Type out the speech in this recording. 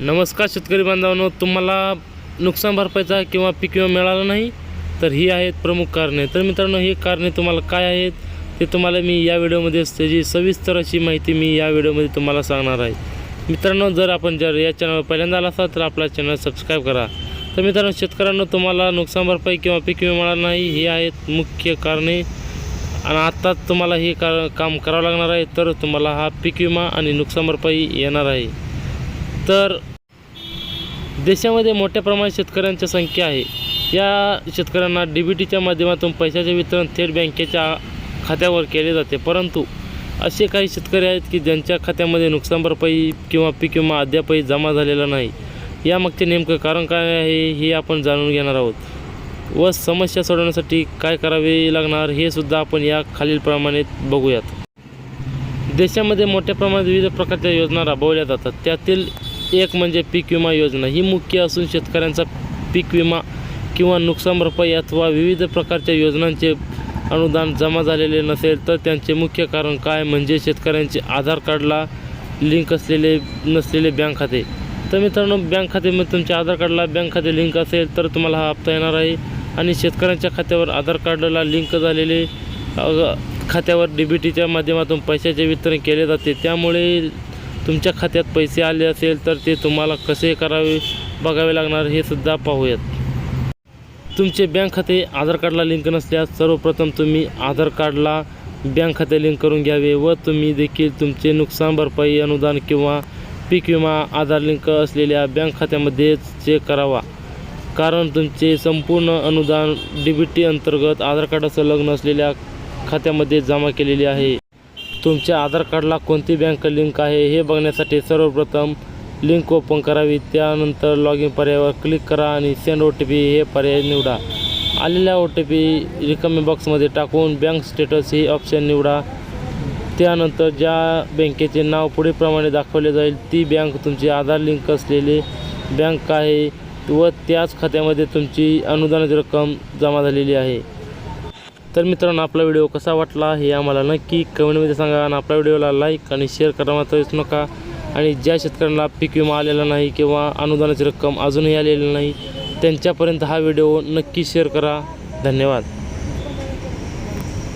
नमस्कार शेतकरी बांधवांनो तुम्हाला नुकसान भरपाईचा किंवा पीक विमा मिळाला नाही तर ही आहेत प्रमुख कारणे. तर मित्रांनो ही कारणे तुम्हाला काय आहेत ते तुम्हाला मी या व्हिडिओमध्ये त्याची सविस्तर अशी माहिती मी या व्हिडिओमध्ये तुम्हाला सांगणार आहे. मित्रांनो जर आपण जर या चॅनलवर पहिल्यांदा आला असाल तर आपला चॅनल सबस्क्राईब करा. तर मित्रांनो शेतकऱ्यांना तुम्हाला नुकसान भरपाई किंवा पीक विमा मिळाला नाही ही आहेत मुख्य कारणे. आणि आत्ताच तुम्हाला हे का काम करावं लागणार आहे तर तुम्हाला हा पीक विमा आणि नुकसान भरपाई येणार आहे. तर देशामध्ये मोठ्या प्रमाणात शेतकऱ्यांची संख्या आहे. या शेतकऱ्यांना डी बी टीच्या माध्यमातून पैशाचे वितरण थेट बँकेच्या खात्यावर केले जाते. परंतु असे काही शेतकरी आहेत की ज्यांच्या खात्यामध्ये नुकसान भरपाई किंवा पीक विमा अद्यापही जमा झालेला नाही. यामागचे नेमकं कारण काय आहे हे आपण जाणून घेणार आहोत. व समस्या सोडवण्यासाठी काय करावे लागणार हे सुद्धा आपण या खालीलप्रमाणे बघूयात. देशामध्ये मोठ्या प्रमाणात विविध प्रकारच्या योजना राबवल्या जातात. त्यातील एक म्हणजे पीक विमा योजना. ही मुख्य असून शेतकऱ्यांचा पीक विमा किंवा नुकसान भरपाई अथवा विविध प्रकारच्या योजनांचे अनुदान जमा झालेले नसेल तर त्यांचे मुख्य कारण काय? म्हणजे शेतकऱ्यांचे आधार कार्डला लिंक असलेले नसलेले बँक खाते. तर मित्रांनो बँक खात्यामध्ये म्हणजे तुमच्या आधार कार्डला बँक खाते लिंक असेल तर तुम्हाला हा हप्ता येणार आहे. आणि शेतकऱ्यांच्या खात्यावर आधार कार्डला लिंक झालेले खात्यावर डी बी टीच्या माध्यमातून पैशाचे वितरण केले जाते. त्यामुळे तुमच्या खात्यात पैसे आले असेल तर ते तुम्हाला कसे करावे बघावे लागणार हे सुद्धा पाहूयात. तुमचे बँक खाते आधार कार्डला लिंक नसल्यास सर्वप्रथम तुम्ही आधार कार्डला बँक खाते लिंक करून घ्यावे व तुम्ही देखील तुमचे नुकसान भरपाई अनुदान किंवा पीक विमा आधार लिंक असलेल्या बँक खात्यामध्येच चेक करावा. कारण तुमचे संपूर्ण अनुदान डी बी टी अंतर्गत आधार कार्ड संलग्न असलेल्या खात्यामध्ये जमा केलेले आहे. तुमच्या आधार कार्डला कोणती बँक लिंक आहे हे बघण्यासाठी सर्वप्रथम लिंक ओपन करावी. त्यानंतर लॉग इन पर्यायावर क्लिक करा आणि सेंड ओ टी पी हे पर्याय निवडा. आलेल्या ओ टी पी रिकमी बॉक्समध्ये टाकून बँक स्टेटस ही ऑप्शन निवडा. त्यानंतर ज्या बँकेचे नाव पुढीलप्रमाणे दाखवले जाईल ती बँक तुमची आधार लिंक असलेली बँक आहे व त्याच खात्यामध्ये तुमची अनुदानाची रक्कम जमा झालेली आहे. तर मित्रांनो आपला व्हिडिओ कसा वाटला हे आम्हाला नक्की कमेंटमध्ये सांगा आणि आपल्या व्हिडिओला लाईक आणि शेअर करा मात्र विसरू नका. आणि ज्या शेतकऱ्यांना पीक विमा आलेला नाही किंवा अनुदानाची रक्कम अजूनही आलेली नाही त्यांच्यापर्यंत हा व्हिडिओ नक्की शेअर करा. धन्यवाद.